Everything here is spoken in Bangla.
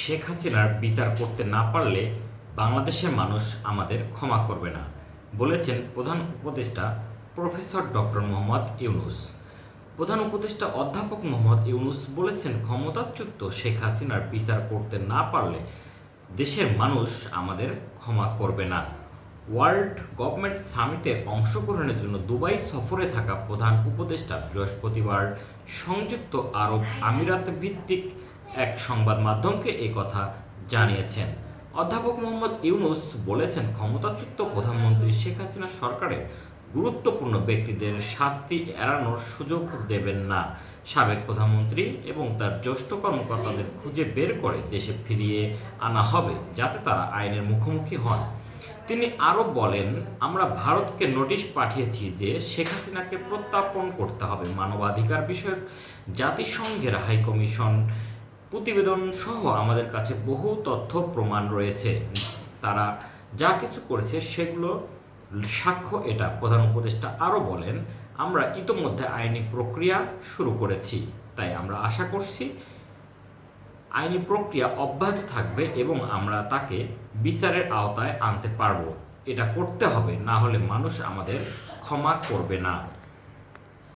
শেখ হাসিনার বিচার করতে না পারলে বাংলাদেশের মানুষ আমাদের ক্ষমা করবে না, বলেছেন প্রধান উপদেষ্টা প্রফেসর ডক্টর মোহাম্মদ ইউনুস। প্রধান উপদেষ্টা অধ্যাপক মোহাম্মদ ইউনুস বলেছেন, ক্ষমতাচ্যুত শেখ হাসিনার বিচার করতে না পারলে দেশের মানুষ আমাদের ক্ষমা করবে না। ওয়ার্ল্ড গভর্নমেন্ট সামিটে অংশগ্রহণের জন্য দুবাই সফরে থাকা প্রধান উপদেষ্টা বৃহস্পতিবার সংযুক্ত আরব আমিরাত ভিত্তিক এক সংবাদ মাধ্যমকে এই কথা জানিয়েছেন। অধ্যাপক মোহাম্মদ ইউনুস বলেছেন, ক্ষমতাচ্যুত প্রধানমন্ত্রী শেখ হাসিনা সরকারের গুরুত্বপূর্ণ ব্যক্তিদের শাস্তি এড়ানোর সুযোগ দেবেন না। সাবেক প্রধানমন্ত্রী এবং তার জ্যেষ্ঠ কর্মকর্তাদের খুঁজে বের করে দেশে ফিরিয়ে আনা হবে যাতে তারা আইনের মুখোমুখি হন। তিনি আরও বলেন, আমরা ভারতকে নোটিশ পাঠিয়েছি যে শেখ হাসিনাকে প্রত্যাপন করতে হবে মানবাধিকার বিষয়ক জাতিসংঘের হাই কমিশন প্রতিবেদন সহ আমাদের কাছে বহু তথ্য প্রমাণ রয়েছে। তারা যা কিছু করেছে সেগুলো সাক্ষ্য এটা। প্রধান উপদেষ্টা আরও বলেন, আমরা ইতোমধ্যে আইনি প্রক্রিয়া শুরু করেছি, তাই আমরা আশা করছি আইনি প্রক্রিয়া অব্যাহত থাকবে এবং আমরা তাকে বিচারের আওতায় আনতে পারব। এটা করতে হবে, না হলে মানুষ আমাদের ক্ষমা করবে না।